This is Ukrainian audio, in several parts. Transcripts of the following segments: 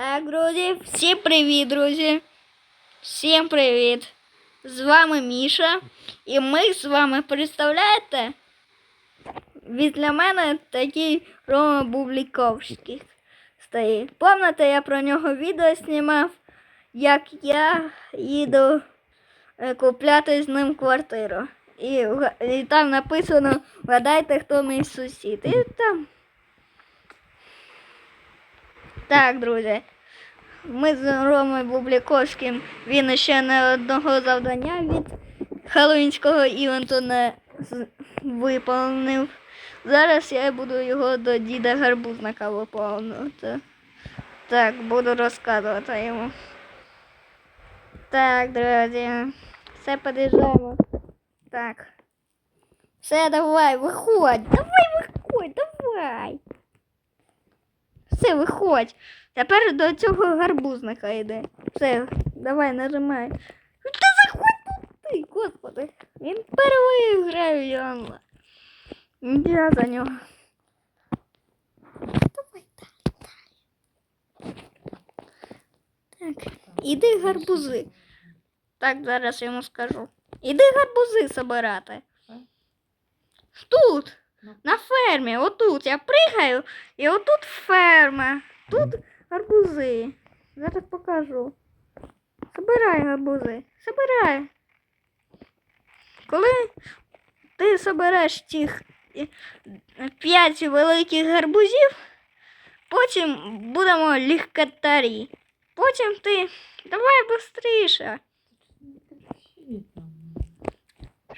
Так, друзі, всім привіт, друзі. Всім привіт. З вами Міша. І ми з вами представляєте? Від для мене такий Рома Бубліковський стоїть. Пам'ятаєте, я про нього відео знімав, як я їду е, купляти з ним квартиру. І, і там написано Вгадайте, хто мій сусід. І там. Так, друзі. Ми з Ромою Бубліковським. Він ще не одного завдання від Хеллоуінського івенту не виповнив. Зараз я буду його до діда гарбузника виповнювати. Так, буду розказувати йому. Так, друзі. Все під'їжджаємо. Так. Все, давай, виходь. Давай, виходь, давай. Все, виходь. Тепер до цього гарбузника йде. Все, давай, нажимай. Ну, Та заходь ти, господи. Він перший грає Йонла. Я за нього. Давай, далі, далі. Так, іди гарбузи. Так, зараз йому скажу. Іди гарбузи собирати. Тут, на фермі, отут. Я пригаю, і отут ферма. Тут гарбузи. Зараз покажу. Собирай гарбузи. Собирай. Коли ти собереш тих е, п'ять великих гарбузів, потім будемо легкотарі. Потім ти давай швидше.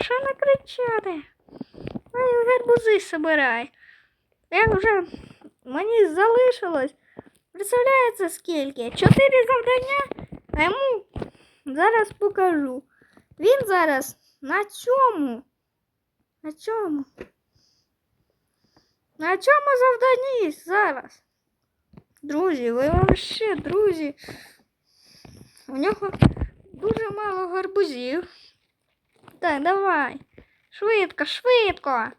Що не кричати? Гарбузи собирай. Я вже мені залишилось. Представляєте скільки? Чотири завдання, а йому зараз покажу. Він зараз на цьому. На цьому. На цьому завданні зараз. Друзі, ви вообще, друзі. У нього дуже мало гарбузів. Так, давай. Швидко, швидко.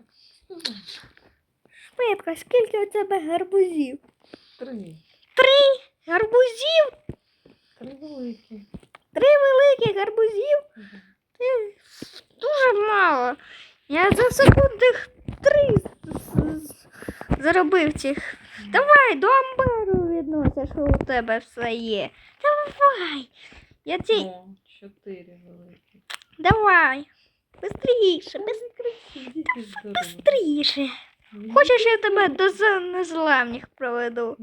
Швидко, скільки у тебе гарбузів? Три. Три гарбузів? Три великі. Три великих гарбузів? Ти дуже мало. Я за секунди три заробив цих. Давай, до амбару віднося, що у тебе все є. Давай. Я ці. О, чотири великі. Давай. Бистріше, бистріше. Хочеш, я тебе до незламних проведу?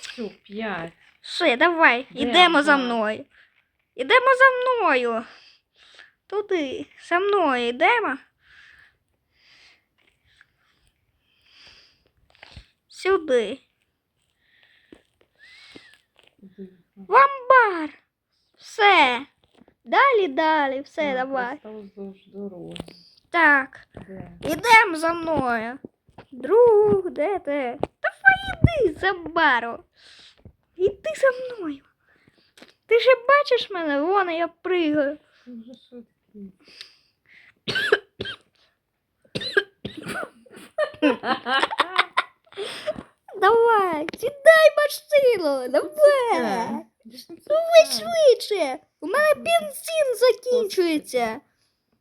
Все, п'ять. Все, давай, Де ідемо за мною. Ідемо за мною. Туди, за мною йдемо. Сюди. Іди. В амбар. Все. Далі, далі, все, Ну, давай. дороги. Так. Де? Ідемо за мною. Друг, де ти? Давай іди за бару. Іди за мною. Ти ж бачиш мене, вон я пригаю. Давай, сідай машину, давай. Давай швидше. Бензин закінчується.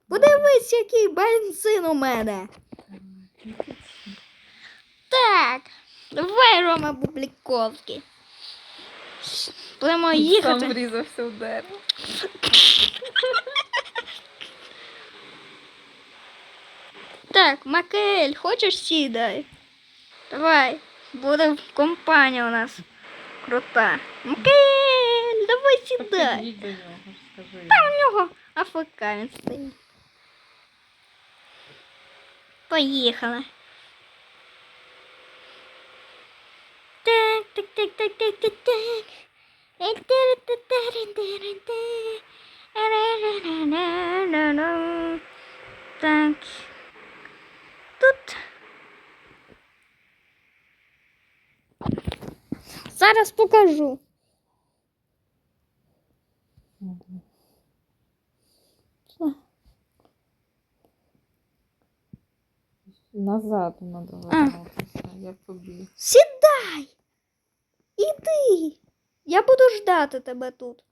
Подивись, який бензин у мене. Так, давай, Рома Бубліковський. Будемо Сам врізався в дерево. Так, Макель, хочеш сідай? Давай, буде компанія у нас крута. Макель, давай сідай. Підійдь до нього, скажи. У нього АФК він стоїть. Поїхали. Так, так, так, так, так, так, так. Так. Тут. Зараз покажу. Назад А. вернутися. Я побіг. Сідай. Іди. Я буду ждати тебе тут.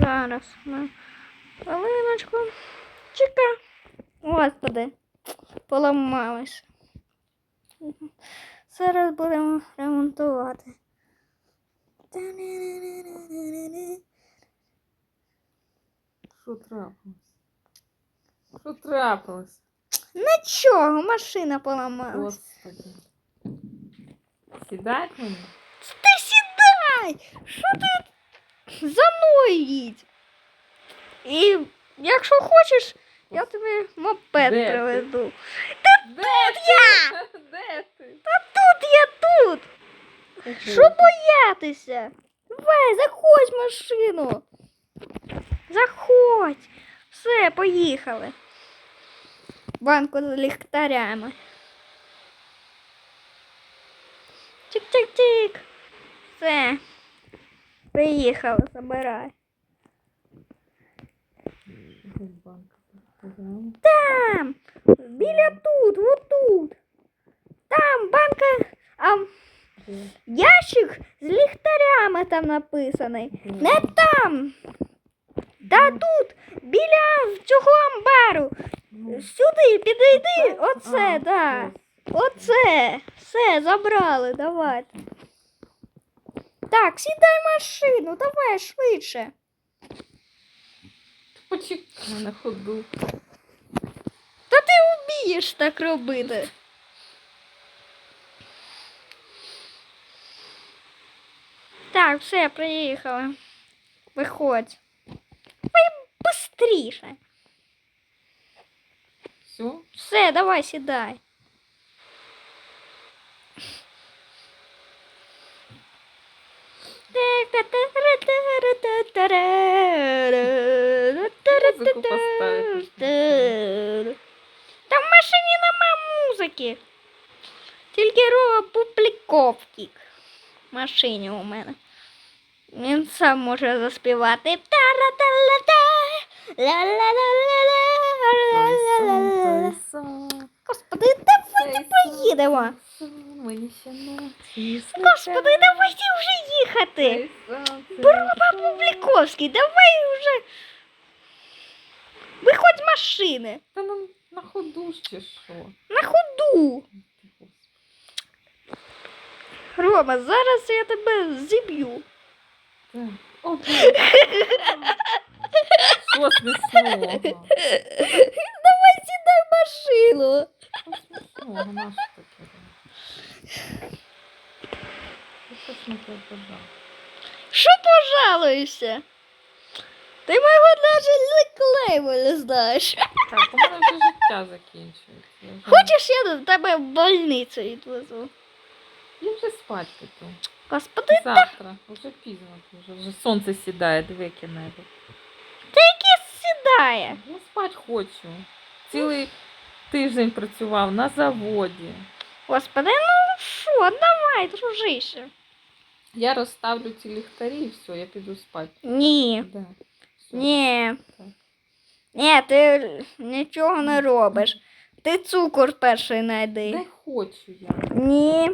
Зараз. На хвилиночку. Чекай. Господи. Поламалась. Зараз будемо ремонтувати. Що трапилось? Що трапилось? Нічого, машина поламалась. Господи. Сідать мені? Ти сідай! Що ти за мною їдь? І якщо хочеш, я тобі мопед Де ти? приведу. Де я! ти? Де ти? Тут я тут! Що боятися? Давай, заходь в машину. Заходь. Все, поїхали. Банку з ліхтарями. Тик-тик-тик. Все. Приїхали, забирай. Там! Біля тут, отут. Там банка, а? Ящик з ліхтарями там написаний. Не там. Та тут, біля цього амбару. Ну, Сюди, підійди. Оце, так. Оце. Все, забрали, давайте. Так, сідай в машину, давай швидше. Почекай на ходу. Та ти вмієш так робити. Так, все, приїхали. Виходь. Ви быстріше. Все? Все, давай сідай. Музику поставити. Там в машині нема музики. Тільки публіковки в машині у мене. Він сам може заспівати. Господи, давайте поїдемо. Господи, давайте вже їхати. Бро, Публіковський, давай вже. Виходь з машини. Та нам на ходу чи що? На ходу. Рома, зараз я тебе зіб'ю. Так. О, Боже. Що? Давай сідай в машину. Що? Наше таке? Пожалуєшся? Ти мого навіть клейму не знаєш. Так, у мене вже життя закінчується. Хочеш, я до тебе в больницю відвезу? Я вже спать піду. Господи, Завтра. Вже пізно, вже, вже сонце сідає, диви, яке небо. сідає. Я спать хочу. Цілий тиждень працював на заводі. Господи, ну що, давай, дружище. Я розставлю ці ліхтарі і все, я піду спати. Ні, Да. Все. ні. Так. Ні, ти нічого не робиш. Ти цукор перший знайди. Не хочу я. Ні.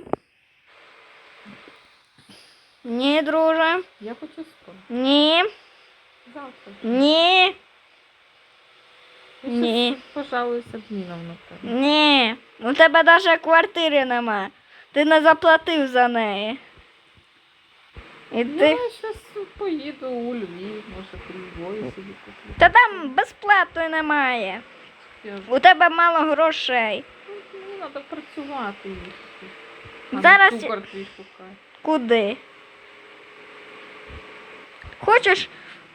Ні, друже. Я хочу спати. Ні. Завтра. Ні. Ні. пожалуюсь адміном на тебе. Ні. У тебе навіть квартири нема. Ти не заплатив за неї. І Я ти. зараз поїду у Львів, може при Львові собі куплю. Та там безплатної немає. Я ж- У тебе мало грошей. Ну, Мені треба працювати. А Зараз не я- цукор твій шукати. Куди? Хочеш,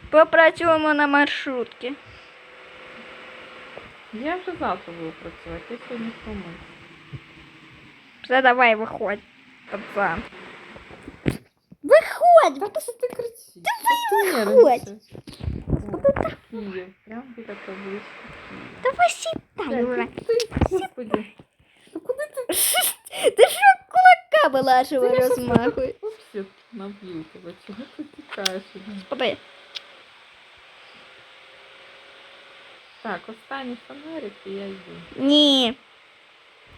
попрацюємо на маршрутці? Я вже завтра буду працювати, я сьогодні втомився. Все, давай, виходь, пацан. Виходь! Та що ти кричиш? Давай, Ти виходь. Київ, прям біля таблички. Київ. Давай сідай ти, господи. Та куди ти? Ти що кулаками нашими Ти я розмахуй? Вообще наб'ю тебе, чого ти Чекаю собі. Спади. Так, останній фонарик и я йду. Ні.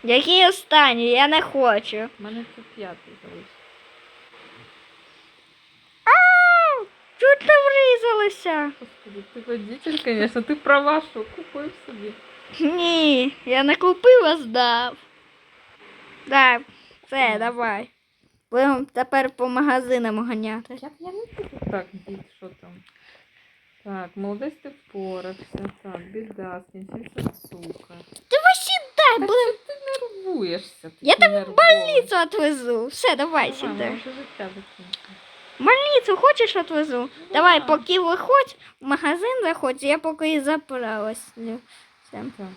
Який останній? Я не хочу. У мене це п'ятий залишився. Ау! Чуть не врізалася. Господи, ти водитель, звісно, ти права, що купив собі. Ні, я не купив, а здав. Так, все, давай. Будемо тепер по магазинам ганяти. Я, я не буду так, дід, що там. Так, молодець ти впорався. Так, біда, скінчився. Давай сідай, Та будемо. що ти нервуєшся? Я тебе в больницю отвезу. Все, давай сідай. може життя закінчиться. В больницю хочеш отвезу? Давай, поки виходь, в магазин заходь, я поки і заправилась. Все. Так.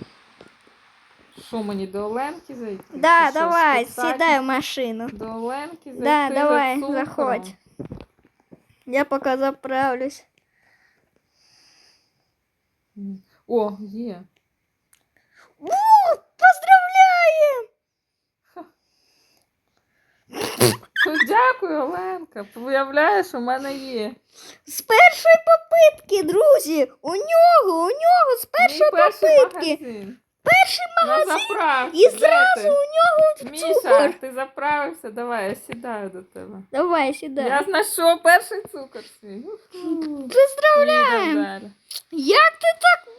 Що мені до Оленки зайти? Да, що, давай, спитати? сідай в машину. До Оленки зайти Да, за давай, цукром? заходь. Я поки заправлюсь. О, є. У, поздравляємо! Ну, Дякую, Оленка. Виявляєш, у мене є. З першої попитки, друзі! У нього, у нього з першої Мій перший попитки. магазин. Перший магазин. заправці. І зразу ти? у нього Міша, цукор. ти заправився, давай, я сідаю до тебе. Давай сюди. Я знайшов перший цукор свій. Поздравляємо! Як ти так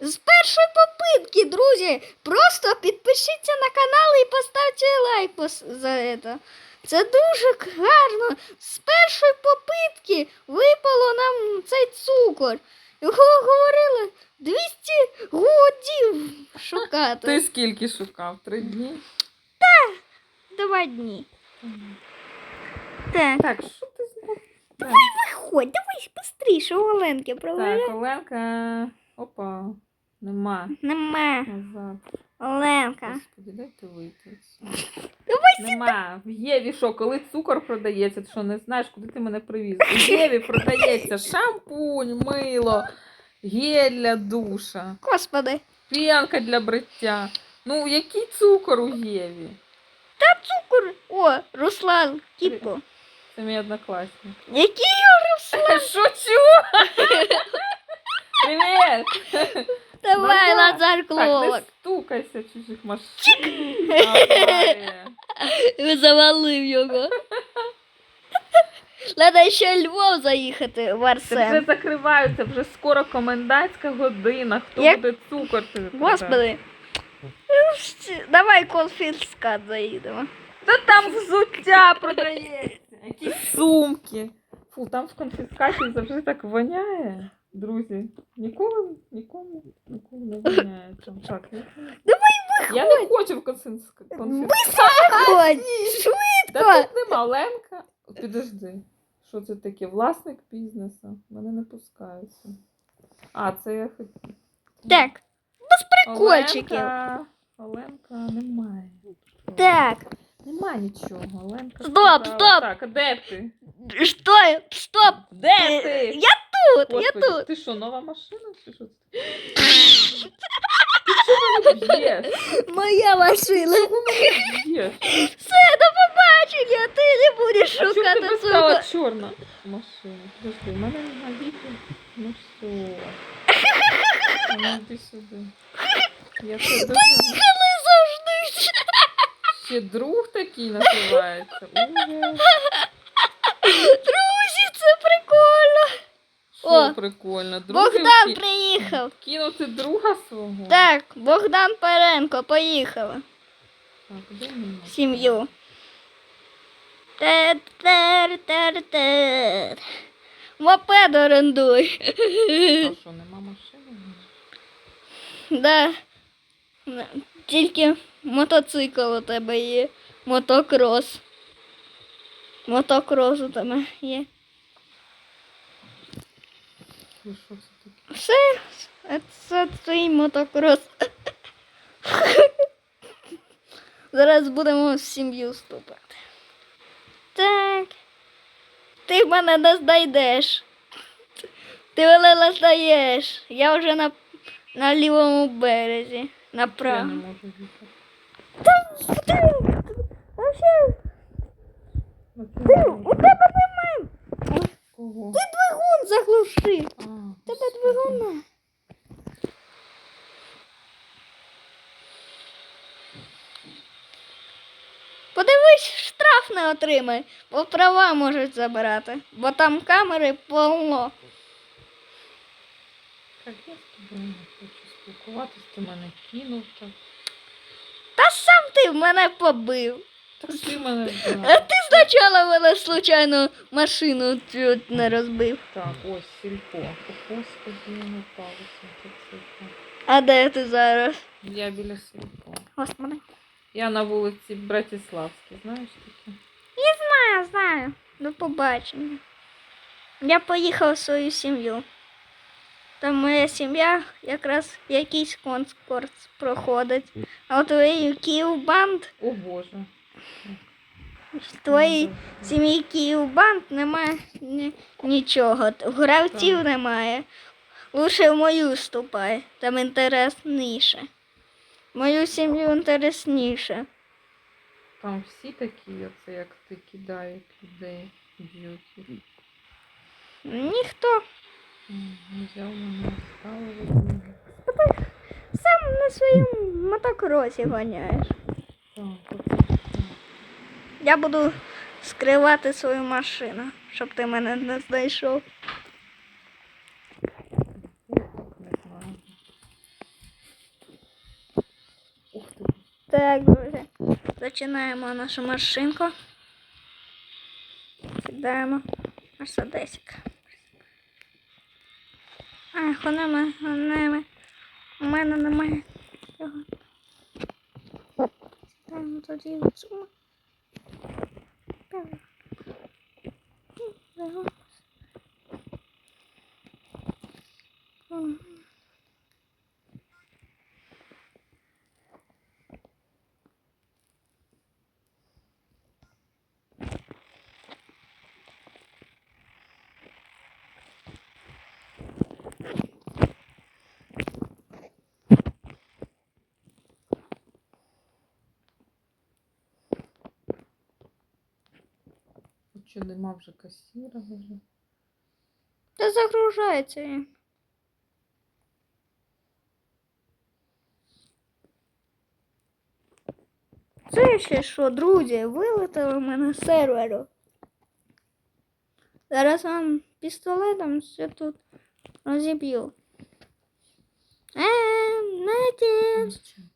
з першої попитки, друзі? Просто підпишіться на канал і поставте лайк за це. Це дуже гарно. З першої попитки випало нам цей цукор. Його говорили 200 годів шукати. Ти скільки шукав? Три дні? Два дні. Так, Так, що ти знову? Давай виходь, давай швидше, Оленки проведи. Так, Оленка. Опа. Нема. Нема. Назад. Оленка. Господи, дайте вийти. Нема. В Єві що, коли цукор продається, ти що не знаєш, куди ти мене привіз? В Єві продається шампунь, мило, гель для душа, Господи. п'янка для бриття. Ну, який цукор у Єві? Цукор. О, Руслан, типу. Це мій однокласник. Який Руслан? Шучу! Привіт! Давай, Давай. Назар Так, Кловак. не стукайся в чужих машин. Давай. Завалив його. Треба ще Львов заїхати в Це вже Арсен. закриваються, вже скоро комендантська година. Хто Як- буде цукор? Господи. Давай конфіскат заїдемо. Та там взуття продається. Якісь сумки. Фу, там в конфіскаті завжди так воняє. Друзі, ніколи, нікому, ніколи не воняє. Так, я- Давай Я не хочу в конфіскаті. Ходь, Та швидко. тут нема Ленка. Підожди. Що це таке? Власник бізнесу. Мене не пускаються. А, це я хотів. Так, прикольчиків. Оленка, Оленка немає. так. Нема нічого. Оленка. Стоп, сказала- стоп. Так, а де ти? Що? Стоп. Де Е, ти? Я тут, я тут. Ти що, нова машина? Чи що? Ти чого мене б'єш? Моя машина. Б'єш? Все, до побачення. Ти не будеш А чому шукати тебе стала чорна машина? Подожди, в мене на віки. Ну все. Ну йди сюди. Я це дуже... Поїхали завжди. Ще друг такий називається. Ужас. Друзі, це прикольно. О, прикольно. Друзі Богдан вки- приїхав. Кинути друга свого? Так, Богдан Перенко, поїхали. Так, в Сім'ю. Тер-тер-тер-тер. Мопед орендуй. А що, нема машини? Да. Тільки мотоцикл у тебе є. Мотокрос. Мотокрос у тебе є. Ну, що це таке? Все, це твій мотокрос. Зараз будемо в сім'ю вступати. Так. Ти мене не знайдеш. Ти мене не знайдеш. Я вже на, на лівому березі. Я На не можу їхати. Ти, Ну, це ти, не у тебе немає. Кого? Ти двигун заглуши. А, Тебе двигуна. Подивись, штраф не отримає, бо права можуть забирати, бо там камери повно. Так, я з тобою не хочу спілкуватися, ти мене кинув так. Та сам ти в мене побив. Так ти мене А ти спочатку мене случайно машину чуть не розбив. Так, ось сільпо. Господи, не впала. А де ти зараз? Я біля сільпо. Господи. Я на вулиці Братиславській, знаєш таке? Знаю, знаю. До побачення. Я поїхав в свою сім'ю. Там моя сім'я якраз якийсь конкурс проходить. А у твоїй Київбанд, О Боже. В твоїй сім'ї Київбанд немає ні, нічого. Гравців немає. Лучше в мою вступай. Там інтересніше. Мою сім'ю інтересніше. Там всі такі, оце як ти кидають людей, б'ють. Ніхто Взяв мене, оставив. сам на своєму мотокросі оце так. Я буду скривати свою машину, щоб ти мене не знайшов. Так друзі. Починаємо нашу машинку. Сідаємо. Мерседесик. А, хонами, хонами. У мене немає. Сідаємо тоді в 嗯，然后。Що нема вже касіра вже. Та загружається. Це ще що, друзі, вилетіли в мене з серверу. Зараз вам пістолетом все тут розіб'ю. Е, не Ну, Чим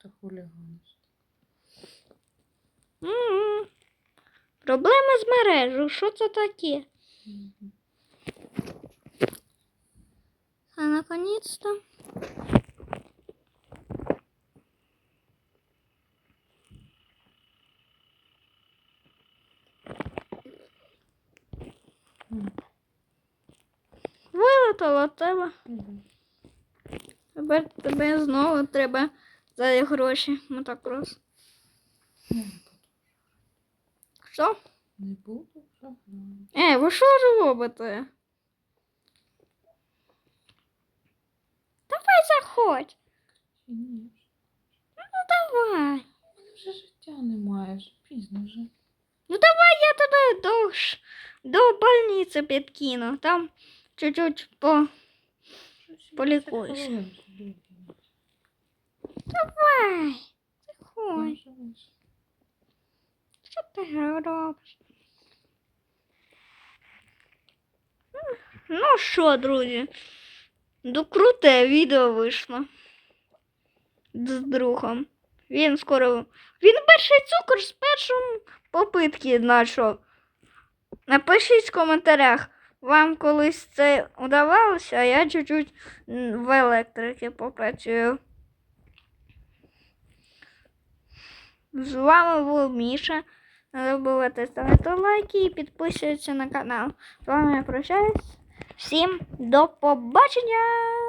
Проблеми з мережею. Що це таке? А наконец-то. Мгм. Тебе. Тепер тебе знову треба за гроші мотокрос. Що? Не буду грати. Е, ви що робите? Давай заходь. Ні? Давай. У мене вже життя немає, вже пізно вже. Ну давай я тебе до, ш- до больниці підкину. Там чуть-чуть по. Вже Полікуйся. 70 хвилин сюди. Давай. Заходь. Може. Що ти робиш? Ну що, друзі? Ну, круте відео вийшло. З другом. Він скоро. Він перший цукор з першої попитки знайшов. Напишіть в коментарях, вам колись це удавалося, а я чуть-чуть в електрики попрацюю. З вами був Міша. Не забувайте ставити лайки і підписуйтесь на канал. З вами я прощаюсь. Всім до побачення!